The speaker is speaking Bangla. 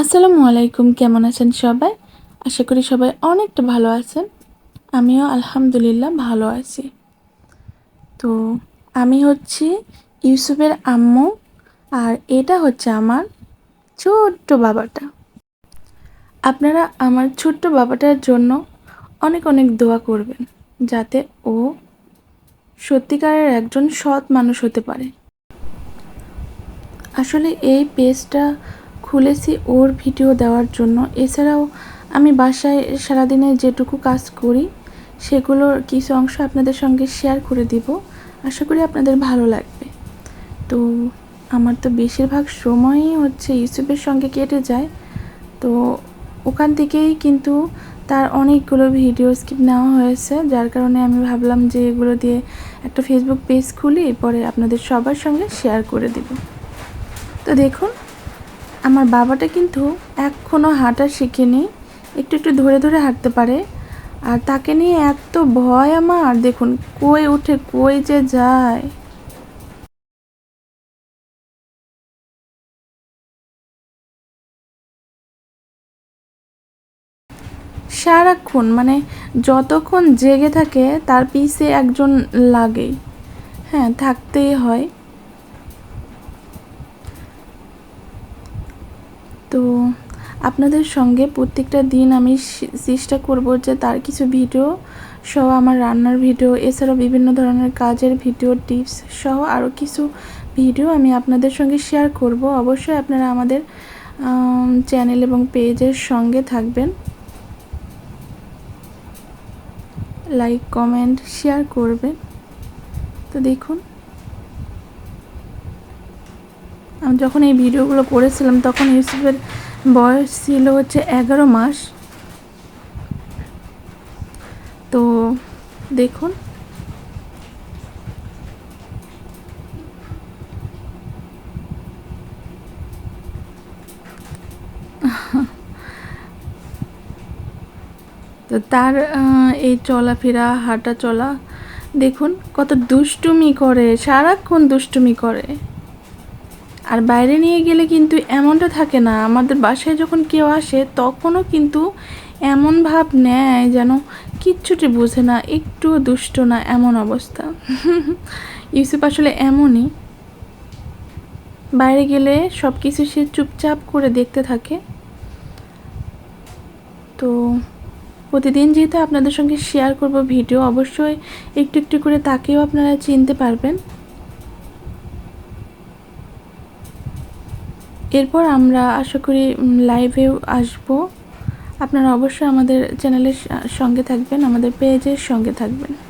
আসসালামু আলাইকুম, কেমন আছেন সবাই? আশা করি সবাই অনেকটা ভালো আছেন। আমিও আলহামদুলিল্লাহ ভালো আছি। তো আমি হচ্ছি ইউসুফের আম্মু, আর এটা হচ্ছে আমার ছোট্ট বাবাটা। আপনারা আমার ছোট্ট বাবাটার জন্য অনেক অনেক দোয়া করবেন, যাতে ও সত্যিকারের একজন সৎ মানুষ হতে পারে। আসলে এই পেজটা খুলেছি ওর ভিডিও দেওয়ার জন্য। এছাড়াও আমি বাসায় সারাদিনে যেটুকু কাজ করি, সেগুলোর কিছু অংশ আপনাদের সঙ্গে শেয়ার করে দিব। আশা করি আপনাদের ভালো লাগবে। তো আমার তো বেশিরভাগ সময়ই হচ্ছে ইউটিউবের সঙ্গে কেটে যায়। তো ওখান থেকেই কিন্তু তার অনেকগুলো ভিডিও স্কিপ নেওয়া হয়েছে, যার কারণে আমি ভাবলাম যে এগুলো দিয়ে একটা ফেসবুক পেজ খুলি, পরে আপনাদের সবার সঙ্গে শেয়ার করে দিব। তো দেখুন আমার বাবাটা কিন্তু এখনও হাঁটা শিখেনি। একটু একটু ধরে ধরে হাঁটতে পারে। আর তাকে নিয়ে এত ভয় আমার। দেখুন, কই উঠে, কই যে যায়। সারাক্ষণ মানে যতক্ষণ জেগে থাকে, তার পিছে একজন লাগেই। হ্যাঁ থাকতেই হয়। তো আপনাদের সঙ্গে প্রত্যেকটা দিন আমি চেষ্টা করব যে তার কিছু ভিডিও সহ আমার রান্নার ভিডিও, এছাড়াও বিভিন্ন ধরনের কাজের ভিডিও, টিপস সহ আরও কিছু ভিডিও আমি আপনাদের সঙ্গে শেয়ার করব। অবশ্যই আপনারা আমাদের চ্যানেল এবং পেজের সঙ্গে থাকবেন। লাইক, কমেন্ট, শেয়ার করবেন। তো দেখুন। আমি যখন এই ভিডিওগুলো করেছিলাম, তখন ইউসুফের বয়স ছিল হচ্ছে এগারো মাস। তো দেখুন। তো তার এই চলাফেরা, হাঁটা চলা, দেখুন কত দুষ্টুমি করে, সারাক্ষণ দুষ্টুমি করে। আর বাইরে নিয়ে গেলে কিন্তু এমনটা থাকে না। আমাদের বাসায় যখন কেউ আসে, তখনও কিন্তু এমন ভাব নেয় যেন কিচ্ছুটি বোঝে না, একটু দুষ্ট না, এমন অবস্থা। ইউসুফ আসলে এমনই। বাইরে গেলে সব কিছু সে চুপচাপ করে দেখতে থাকে। তো প্রতিদিন যেহেতু আপনাদের সঙ্গে শেয়ার করব ভিডিও, অবশ্যই একটু একটু করে তাকেও আপনারা চিনতে পারবেন। এরপর আমরা আশা করি লাইভেও আসব। আপনারা অবশ্যই আমাদের চ্যানেলের সঙ্গে থাকবেন, আমাদের পেজের সঙ্গে থাকবেন।